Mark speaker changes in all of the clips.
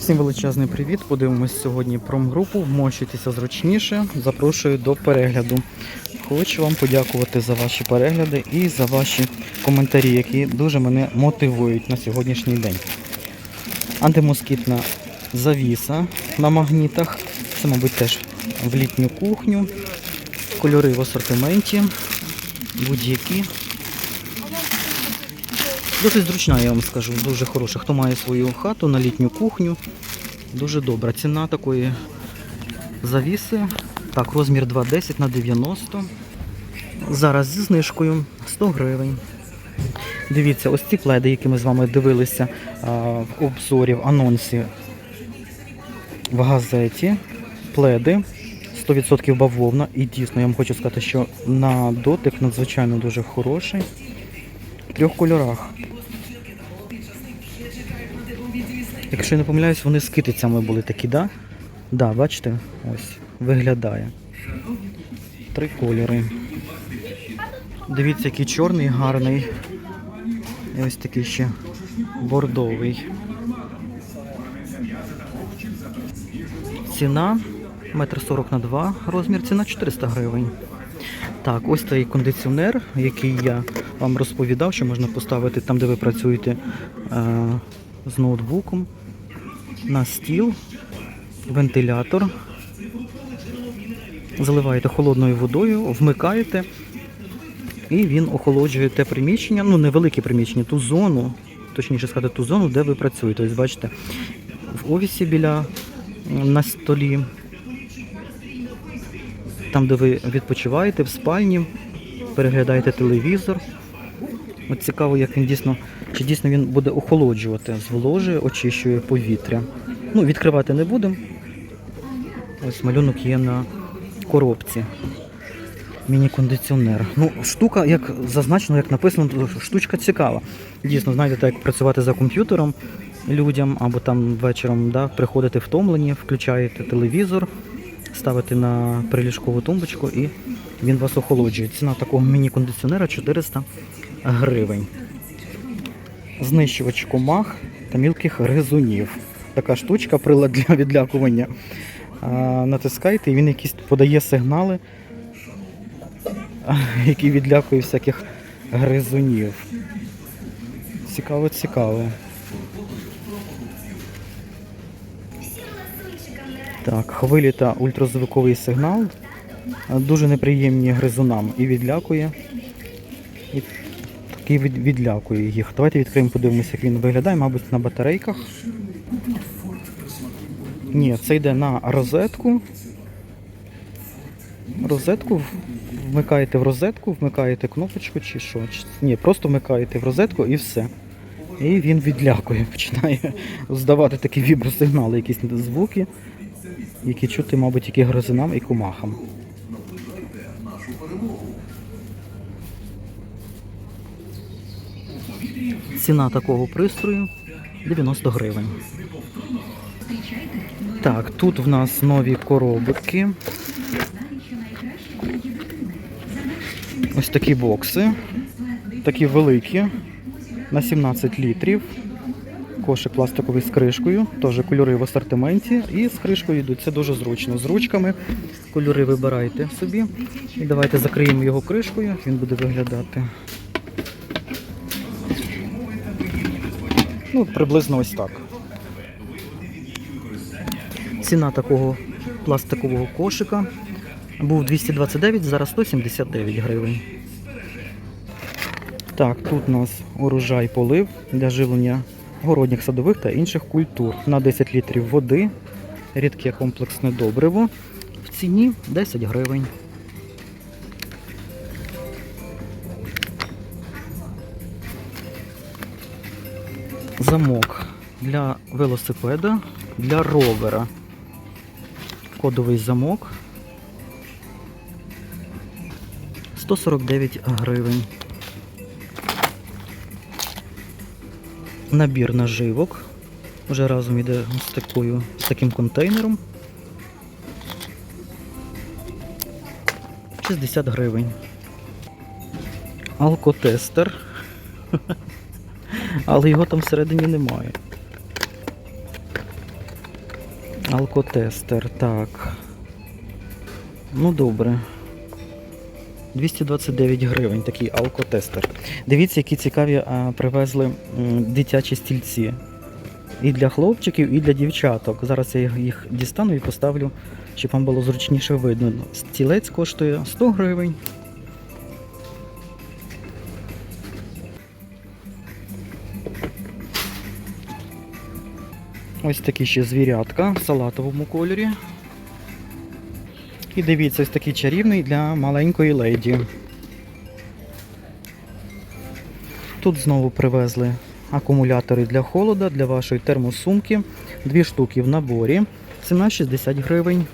Speaker 1: Всім величезний привіт. Подивимось сьогодні промгрупу. Вмощуйтеся зручніше. Запрошую до перегляду. Хочу вам подякувати за ваші перегляди і за ваші коментарі, які дуже мене мотивують на сьогоднішній день. Антимоскітна завіса на магнітах. Це, мабуть, теж в літню кухню. Кольори в асортименті. Будь-які. Досить зручна, я вам скажу, дуже хороша. Хто має свою хату на літню кухню, дуже добра. Ціна такої завіси. Так, розмір 2,10 на 90. Зараз зі знижкою 100 гривень. Дивіться, ось ці пледи, які ми з вами дивилися а, в обзорі, в анонсі в газеті. Пледи 100% бавовна. І дійсно, я вам хочу сказати, що на дотик надзвичайно дуже хороший. В трьох кольорах. Якщо я не помиляюсь, вони з китицями були такі, да? Да, бачите? Ось, виглядає. Три кольори. Дивіться, який чорний, гарний. І ось такий ще бордовий. Ціна метр сорок на 2 розмір, ціна 400 гривень. Так, ось той кондиціонер, який я вам розповідав, що можна поставити там, де ви працюєте е, з ноутбуком, на стіл, вентилятор. Заливаєте холодною водою, вмикаєте, і він охолоджує те приміщення, ну невелике приміщення, ту зону, точніше сказати, ту зону, де ви працюєте. Ось бачите, в офісі біля на столі, там, де ви відпочиваєте, в спальні, переглядаєте телевізор. От цікаво, як він дійсно, чи дійсно він буде охолоджувати, зволожує, очищує повітря. Ну, відкривати не будемо. Ось малюнок є на коробці. Міні-кондиціонер. Ну, штука, як зазначено, як написано, штучка цікава. Дійсно, знаєте, як працювати за комп'ютером людям, або там вечором да, приходити втомлені, включаєте телевізор, ставите на приліжкову тумбочку і він вас охолоджує. Ціна такого міні-кондиціонера 400 гривень. Знищувач комах та мілких гризунів. Така штучка, прилад для відлякування. Натискайте, і він якісь подає сигнали, які відлякують всяких гризунів. Цікаво, цікаво. Так, хвилі та ультразвуковий сигнал дуже неприємні гризунам і відлякує. І від, відлякує їх. Давайте відкриємо, подивимося, як він виглядає, мабуть, на батарейках. Ні, це йде на розетку. Розетку вмикаєте в розетку, вмикаєте кнопочку чи що. Ні, просто вмикаєте в розетку і все. І він відлякує, починає здавати такі вібросигнали, якісь звуки, які чути, мабуть, тільки грозинам і комахам. Ціна такого пристрою 90 гривень. Так, тут в нас нові коробки. Ось такі бокси. Такі великі. На 17 літрів. Кошик пластиковий з кришкою. Теж кольори в асортименті. І з кришкою йдуть. Це дуже зручно. З ручками. Кольори вибирайте собі. І давайте закриємо його кришкою. Він буде виглядати. Ну, приблизно ось так. Ціна такого пластикового кошика був 229, зараз 179 гривень. Так, тут у нас урожай полив для живлення городніх садових та інших культур. На 10 літрів води, рідке комплексне добриво. В ціні 10 гривень. Замок для велосипеда, для ровера. Кодовий замок. 149 гривень. Набір наживок. Вже разом йде з такою, з таким контейнером. 60 гривень. Алкотестер. Але його там всередині немає. Алкотестер, так. Ну добре. 229 гривень такий алкотестер. Дивіться, які цікаві а, привезли м, дитячі стільці. І для хлопчиків, і для дівчаток. Зараз я їх- дістану і поставлю, щоб вам було зручніше видно. Стілець коштує 100 гривень. Ось такі ще звірятка в салатовому кольорі. І дивіться, ось такий чарівний для маленької леді. Тут знову привезли акумулятори для холода, для вашої термосумки. Дві штуки в наборі. Ціна 60 гривень.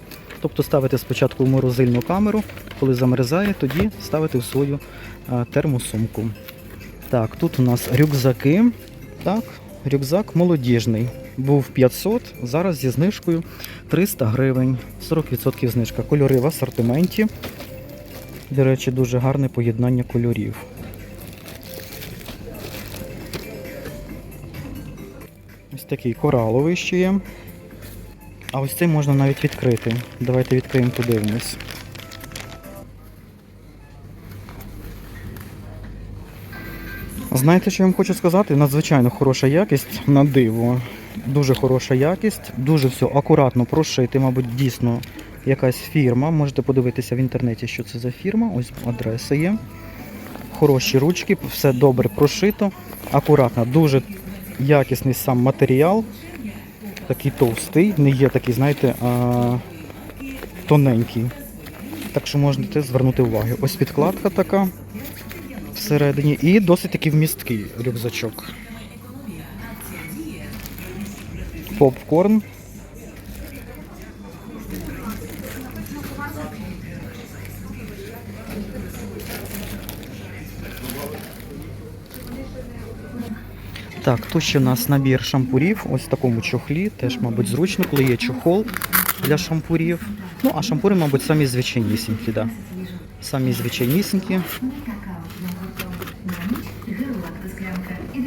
Speaker 1: Тобто ставите спочатку в морозильну камеру, коли замерзає, тоді ставите в свою термосумку. Так, тут у нас рюкзаки. Так, рюкзак молодіжний. Був 500, зараз зі знижкою 300 гривень, 40% знижка. Кольори в асортименті. До речі, дуже гарне поєднання кольорів. Ось такий кораловий ще є. А ось цей можна навіть відкрити. Давайте відкриємо, подивимось. Знаєте, що я вам хочу сказати? Надзвичайно хороша якість на диво. Дуже хороша якість, дуже все акуратно прошити, мабуть, дійсно якась фірма. Можете подивитися в інтернеті, що це за фірма. Ось адреса є. Хороші ручки, все добре прошито, акуратно, дуже якісний сам матеріал. Такий товстий, не є такий, знаєте, а, тоненький. Так що можете звернути увагу. Ось підкладка така всередині і досить такий вмісткий рюкзачок. Попкорн. Так, тут ще у нас набір шампурів, ось в такому чохлі, теж, мабуть, зручно, коли є чохол для шампурів. Ну, а шампури, мабуть, самі звичайнісінькі, да. Самі звичайнісінькі.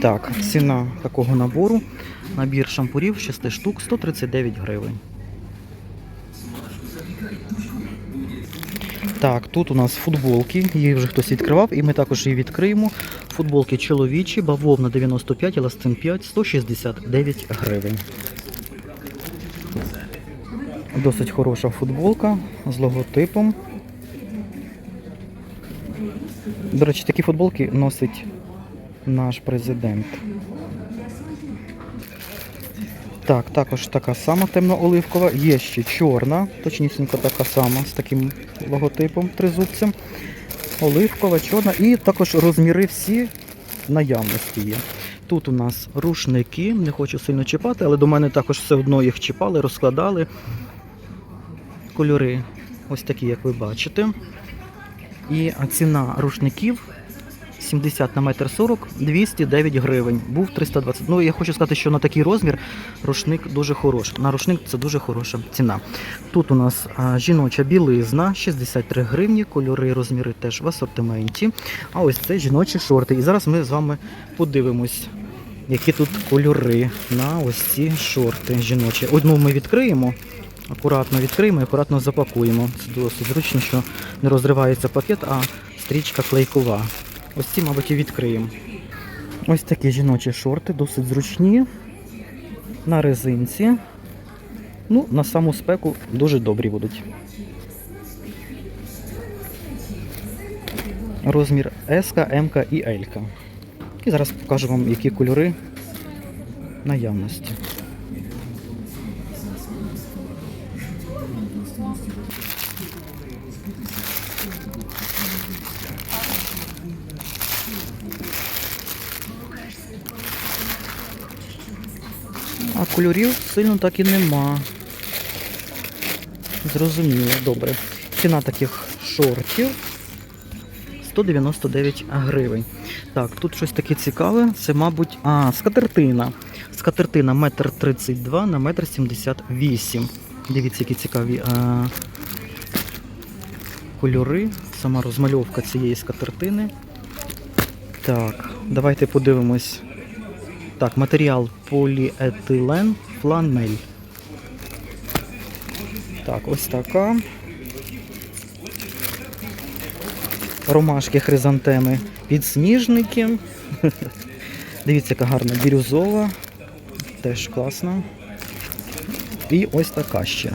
Speaker 1: Так, ціна такого набору. Набір шампурів 6 штук 139 гривень. Так, тут у нас футболки, її вже хтось відкривав, і ми також її відкриємо. Футболки чоловічі, бавовна 95, еластин 5, 169 гривень. Досить хороша футболка з логотипом. До речі, такі футболки носить наш президент. Так, також така сама темно-оливкова. Є ще чорна, точнісінько така сама з таким логотипом тризубцем. Оливкова, чорна. І також розміри всі наявності є. Тут у нас рушники, не хочу сильно чіпати, але до мене також все одно їх чіпали, розкладали. Кольори ось такі, як ви бачите. І ціна рушників 70 на метр 40, 209 гривень. Був 320. Ну, я хочу сказати, що на такий розмір рушник дуже хороший. На рушник це дуже хороша ціна. Тут у нас а, жіноча білизна, 63 гривні, кольори розміри теж в асортименті. А ось це жіночі шорти. І зараз ми з вами подивимось, які тут кольори на ось ці шорти жіночі. Одну ми відкриємо. Акуратно відкриємо і акуратно запакуємо. Це досить зручно, що не розривається пакет, а стрічка клейкова. Ось ці, мабуть, і відкриємо. Ось такі жіночі шорти, досить зручні. На резинці. Ну, на саму спеку дуже добрі будуть. Розмір S, М і L. І зараз покажу вам, які кольори наявності. Кольорів сильно так і нема. Зрозуміло, добре. Ціна таких шортів 199 гривень. Так, тут щось таке цікаве. Це, мабуть, а, скатертина. Скатертина 1,32 на 1,78 м. Дивіться, які цікаві а, кольори. Сама розмальовка цієї скатертини. Так, давайте подивимось. Так, матеріал поліетилен фланель. Так, ось така. Ромашки хризантеми, підсніжники. Дивіться, яка гарна бірюзова. Теж класна. І ось така ще.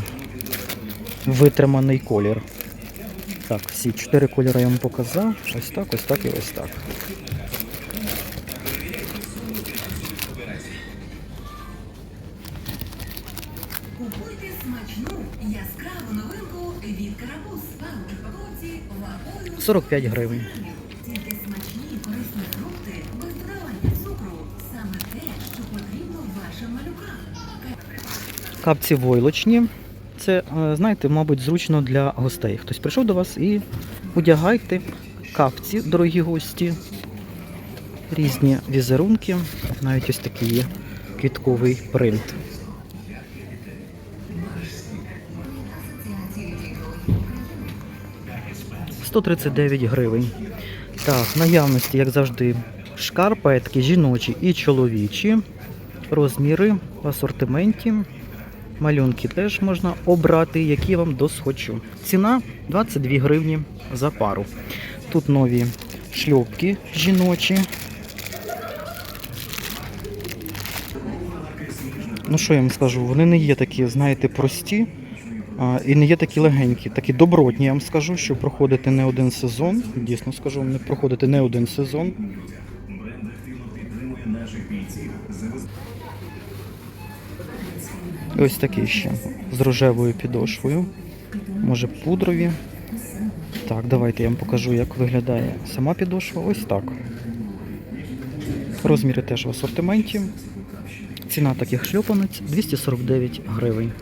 Speaker 1: Витриманий колір. Так, всі чотири кольори я вам показав. Ось так, ось так і ось так. 45 гривень. Капці войлочні. Це, е, знаєте, мабуть, зручно для гостей. Хтось прийшов до вас і одягайте капці, дорогі гості, різні візерунки. Навіть ось такий є квітковий принт. «139 гривень. Так, наявності, як завжди, шкарпетки жіночі і чоловічі. Розміри в асортименті. Малюнки теж можна обрати, які вам досхочу. Ціна 22 гривні за пару. Тут нові шльопки жіночі. Ну що я вам скажу, вони не є такі, знаєте, прості і не є такі легенькі, такі добротні. Я вам скажу, що проходити не один сезон. Дійсно скажу, не проходити не один сезон. Ось такі ще з рожевою підошвою. Може пудрові. Так, давайте я вам покажу, як виглядає сама підошва. Ось так. Розміри теж в асортименті. Ціна таких шльопанець 249 гривень.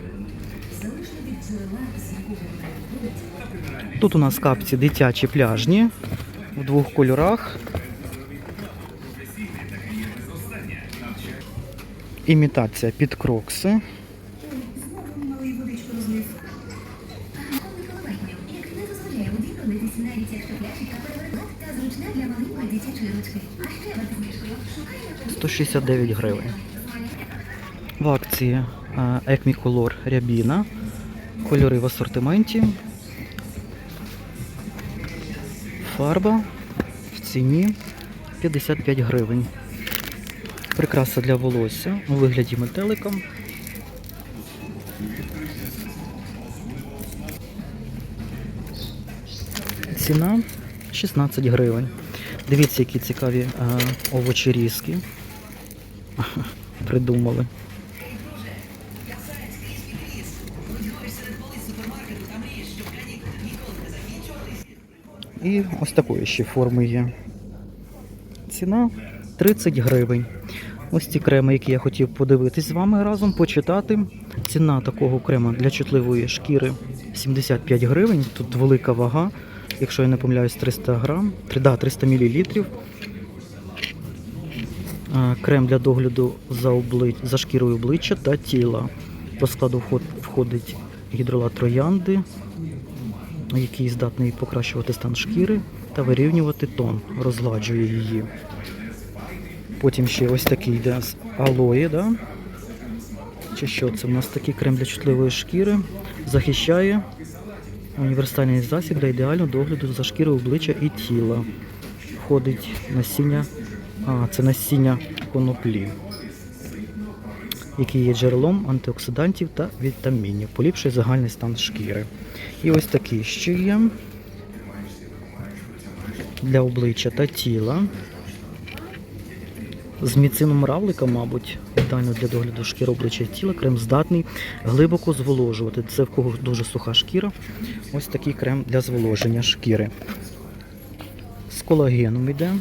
Speaker 1: Тут у нас капці дитячі пляжні в двох кольорах. Імітація під крокси.
Speaker 2: Знижкою шукаємо
Speaker 1: 169 гривень. В акції Екміколор Рябіна. Кольори в асортименті. Фарба в ціні 55 гривень. Прикраса для волосся у вигляді метелика. Ціна 16 гривень. Дивіться, які цікаві овочі різки. Придумали. І ось такої ще форми є. Ціна 30 гривень. Ось ці креми, які я хотів подивитись з вами разом, почитати. Ціна такого крема для чутливої шкіри 75 гривень. Тут велика вага, якщо я не помиляюсь, 300 грам, да, 300 мл. Крем для догляду за, обли... за шкірою обличчя та тіла. До складу входить гідролат троянди, який здатний покращувати стан шкіри та вирівнювати тон, розгладжує її. Потім ще ось такий йде з алої, да? Чи що це? У нас такий крем для чутливої шкіри. Захищає універсальний засіб для ідеального догляду за шкірою обличчя і тіла. Входить насіння, а, це насіння коноплі, який є джерелом антиоксидантів та вітамінів, поліпшує загальний стан шкіри. І ось такий ще є для обличчя та тіла. З міцином равлика, мабуть, ідеально для догляду шкіри обличчя і тіла. Крем здатний глибоко зволожувати. Це в кого дуже суха шкіра. Ось такий крем для зволоження шкіри. З колагеном йде.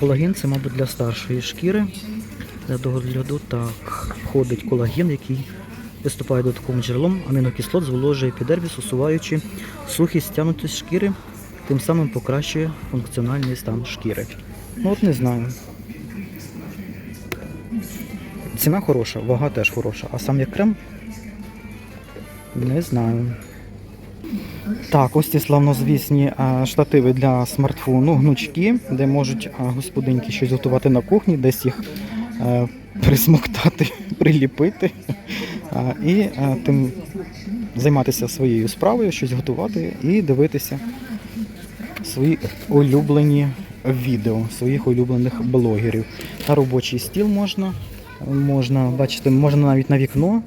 Speaker 1: Колаген це, мабуть, для старшої шкіри. Для догляду так входить колаген, який виступає додатковим джерелом амінокислот, зволожує епідерміс, усуваючи сухість стягнутість шкіри, тим самим покращує функціональний стан шкіри. Ну от не знаю. Ціна хороша, вага теж хороша, а сам як крем не знаю. Так, ось ці славнозвісні а, штативи для смартфону, гнучки, де можуть а, господинки щось готувати на кухні, десь їх присмоктати, приліпити. І тим займатися своєю справою, щось готувати і дивитися свої улюблені відео, своїх улюблених блогерів. На робочий стіл можна, можна, бачите, можна навіть на вікно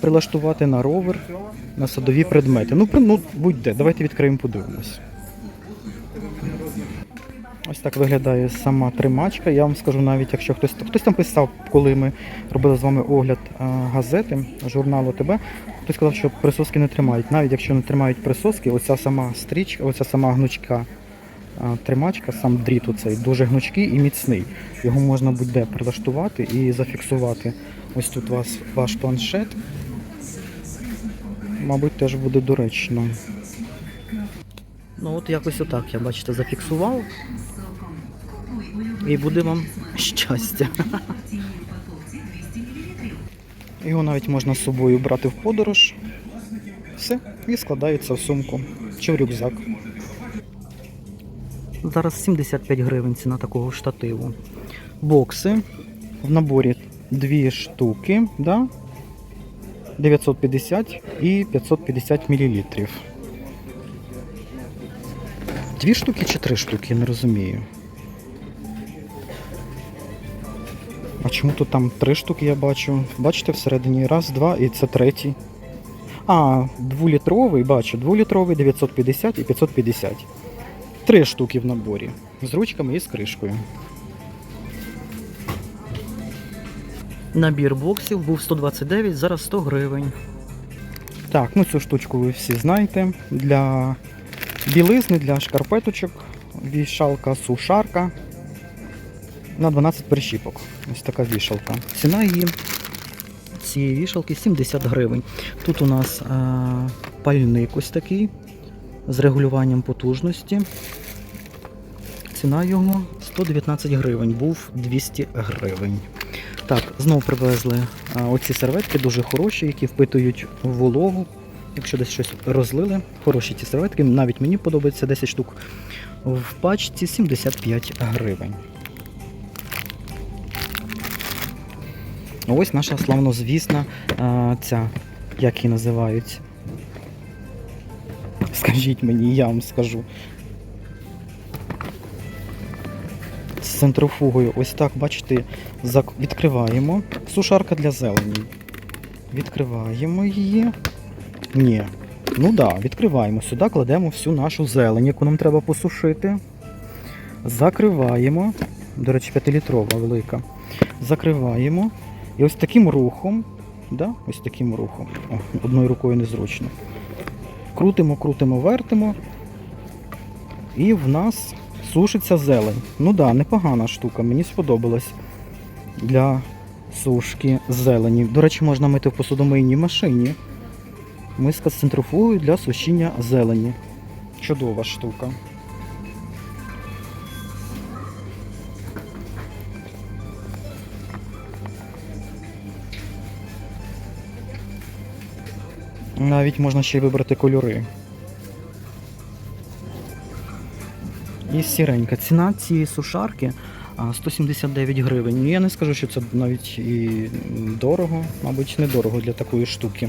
Speaker 1: прилаштувати на ровер, на садові предмети. Ну, ну будь-де, давайте відкриємо, подивимось. Ось так виглядає сама тримачка. Я вам скажу навіть, якщо хтось хтось там писав, коли ми робили з вами огляд газети, журналу ТБ, хтось сказав, що присоски не тримають. Навіть якщо не тримають присоски, оця сама стрічка, оця сама гнучка тримачка, сам дріт оцей дуже гнучкий і міцний. Його можна будь-де прилаштувати і зафіксувати. Ось тут у вас ваш планшет. Мабуть, теж буде доречно. Ну от якось отак я бачите, зафіксував. І буде вам щастя. Його навіть можна з собою брати в подорож. Все, і складається в сумку чи в рюкзак. Зараз 75 гривень ціна такого штативу. Бокси в наборі дві штуки, да? 950 і 550 мл. Дві штуки чи три штуки, не розумію. А чому тут там три штуки я бачу? Бачите, всередині раз, два і це третій. А, дволітровий, бачу, дволітровий 950 і 550. Три штуки в наборі. З ручками і з кришкою. Набір боксів був 129, зараз 100 гривень. Так, ну цю штучку ви всі знаєте. Для білизни, для шкарпеточок, вішалка, сушарка на 12 прищіпок. Ось така вішалка. Ціна її цієї вішалки 70 гривень. Тут у нас а, пальник ось такий з регулюванням потужності. Ціна його 119 гривень, був 200 гривень. Так, знову привезли а, оці серветки, дуже хороші, які впитують вологу. Якщо десь щось розлили, хороші ці серветки, навіть мені подобається 10 штук. В пачці 75 гривень. Ось наша славнозвісна а, ця, як її називають. Скажіть мені, я вам скажу. Центрофугою. Ось так, бачите, відкриваємо. Сушарка для зелені. Відкриваємо її. Ні. Ну так, да, відкриваємо. Сюди кладемо всю нашу зелень, яку нам треба посушити. Закриваємо. До речі, 5-літрова велика. Закриваємо. І ось таким рухом, да, ось таким рухом, о, одною рукою незручно. Крутимо, крутимо, вертимо. І в нас сушиться зелень. Ну да, непогана штука, мені сподобалась для сушки зелені. До речі, можна мити в посудомийній машині. Миска з центрофугою для сушіння зелені. Чудова штука. Навіть можна ще й вибрати кольори. І сіренька. Ціна цієї сушарки 179 гривень. Ну, Я не скажу, що це навіть і дорого, мабуть, недорого для такої штуки.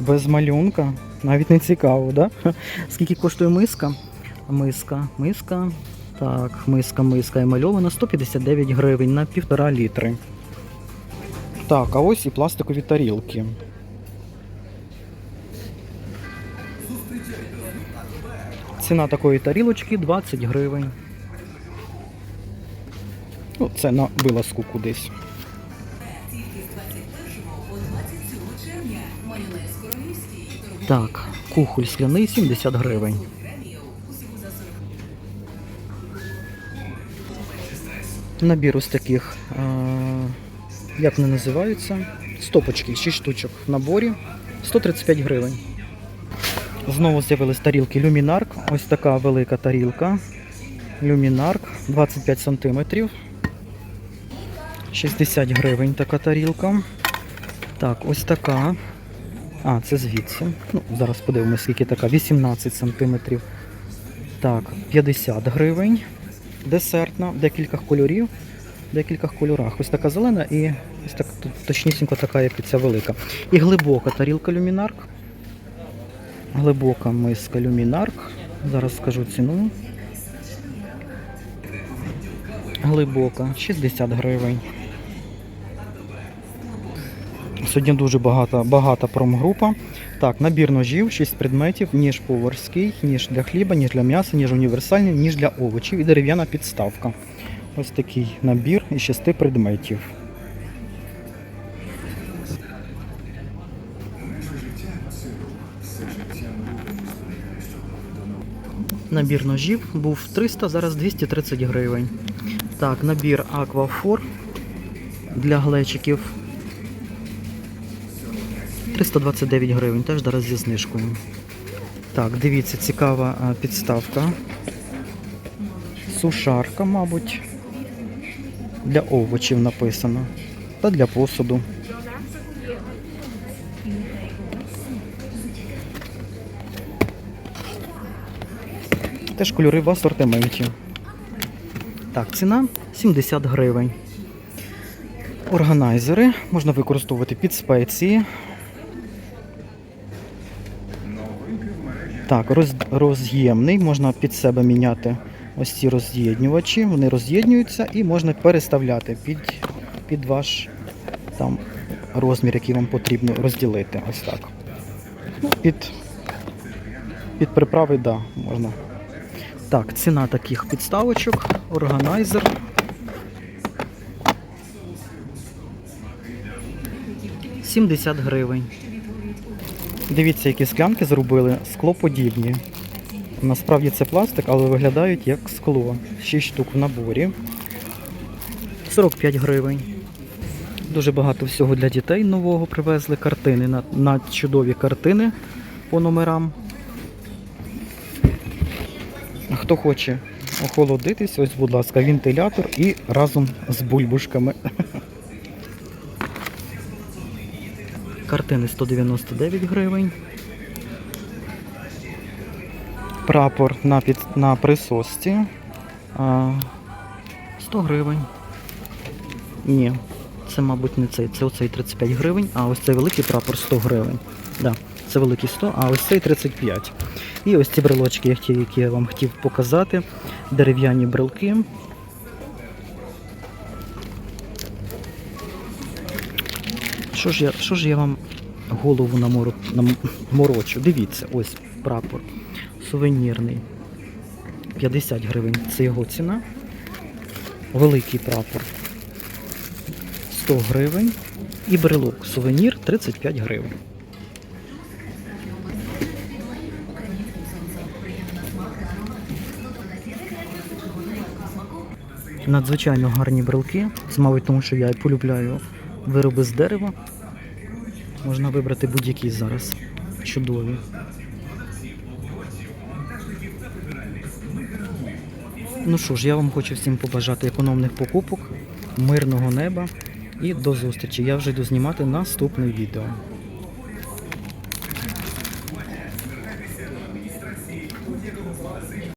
Speaker 1: Без малюнка. Навіть не цікаво, да? Скільки коштує миска? Миска, миска. Так, миска, миска і мальована 159 гривень на півтора літри. Так, а ось і пластикові тарілки. Ціна такої тарілочки 20 гривень. Ну, це на вилазку кудись. Так, кухоль скляний 70 гривень. Набір ось таких, е, як вони називаються? Стопочки, 6 штучок в наборі. 135 гривень. Знову з'явились тарілки Люмінарк. Ось така велика тарілка. Люмінарк 25 см. 60 гривень така тарілка. Так, ось така. А, це звідси. Ну, зараз подивимося, скільки така. 18 см. Так, 50 гривень. Десертна, в декілька кольорів. в декількох кольорах. Ось така зелена і ось так точнісінько така, як і ця велика. І глибока тарілка люмінарк. Глибока миска люмінарк. Зараз скажу ціну. Глибока 60 гривень. Сьогодні дуже багата, багата промгрупа. Так, набір ножів, 6 предметів, ніж поварський, ніж для хліба, ніж для м'яса, ніж універсальний, ніж для овочів і дерев'яна підставка. Ось такий набір із 6 предметів. Набір ножів був 300, зараз 230 гривень. Так, набір Аквафор для глечиків 329 гривень, теж зараз зі знижкою. Так, дивіться, цікава підставка. Сушарка, мабуть. Для овочів написано. Та для посуду. Теж кольори в асортименті. Так, ціна 70 гривень. Органайзери можна використовувати під спеції. Так, роз, роз'ємний, можна під себе міняти ось ці роз'єднювачі, вони роз'єднюються і можна переставляти під, під ваш там розмір, який вам потрібно розділити. Ось так. Ну, під, під приправи, да, можна. Так, ціна таких підставочок, органайзер. Сімдесят гривень. Дивіться, які склянки зробили, склоподібні. Насправді це пластик, але виглядають як скло. 6 штук в наборі. 45 гривень. Дуже багато всього для дітей нового привезли. Картини на, на чудові картини по номерам. Хто хоче охолодитись, ось, будь ласка, вентилятор і разом з бульбушками. Картини 199 гривень. Прапор на, під, на присосці. 100 гривень. Ні, це, мабуть, не цей. Це оцей 35 гривень, а ось цей великий прапор 100 гривень. Да, це великий 100, а ось цей 35. І ось ці брелочки, які я вам хотів показати. Дерев'яні брелки. Що ж я, що ж я вам голову наморочу? Дивіться, ось прапор. Сувенірний. 50 гривень. Це його ціна. Великий прапор. 100 гривень. І брелок. Сувенір 35 гривень. Надзвичайно гарні брелки. Мабуть, тому що я полюбляю вироби з дерева. Можна вибрати будь-які зараз. Чудові. Ну що ж, я вам хочу всім побажати економних покупок, мирного неба і до зустрічі. Я вже йду знімати наступне відео.